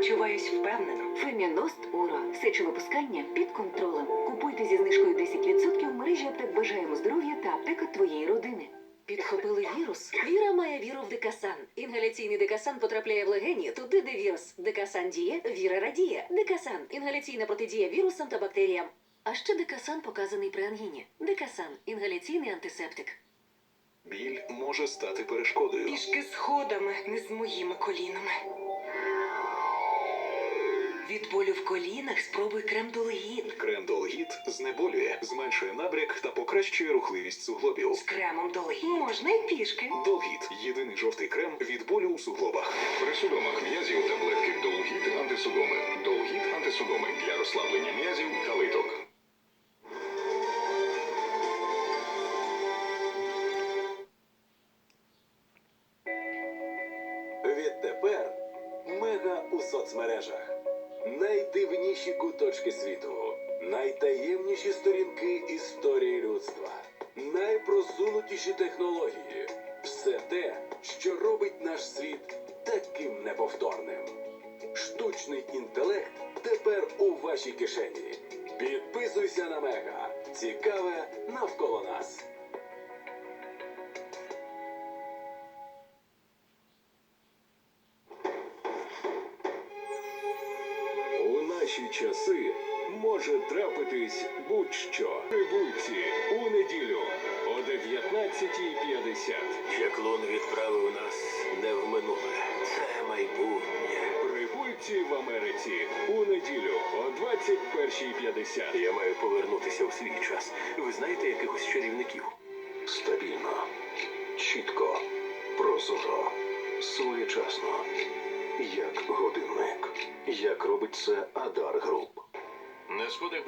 почуваюсь впевнено. Феміност Уро. Сечовипускання під контролем. Купуйте зі знижкою 10% в мережі аптек Бажаємо здоров'я та аптека твоєї родини. Підхопили вірус. Віра має віру в декасан. Інгаляційний декасан потрапляє в легені туди, де вірус. Декасан діє, віра радіє. Декасан інгаляційна протидія вірусам та бактеріям. А ще декасан показаний при ангіні. Декасан інгаляційний антисептик. Біль може стати перешкодою. Пішки сходами, не з моїми колінами. Від болю в колінах спробуй крем Долгіт. Крем Долгіт знеболює, зменшує набряк та покращує рухливість суглобів. З кремом Долгіт можна й пішки. Долгіт єдиний жовтий крем від болю у суглобах. При судомах м'язів таблетки Долгіт антисудоми. Долгіт антисудоми для розслаблення м'язів та литок. Відтепер мега у соцмережах. Найдивніші куточки світу, найтаємніші сторінки історії людства, найпросунутіші технології. Все те, що робить наш світ таким неповторним. Штучний інтелект тепер у вашій кишені. Підписуйся на мега. Цікаве навколо нас. Наші часи може трапитись будь-що. Прибульці у неділю о 19.50. Чаклун відправив нас не в минуле. Це майбутнє. Прибульці в Америці у неділю о 21.50. Я маю повернутися в свій час. Ви знаєте якихось чарівників? Стабільно, чітко, прозоро, своєчасно. Як годинник. Як робить це Адар Груп. На сходах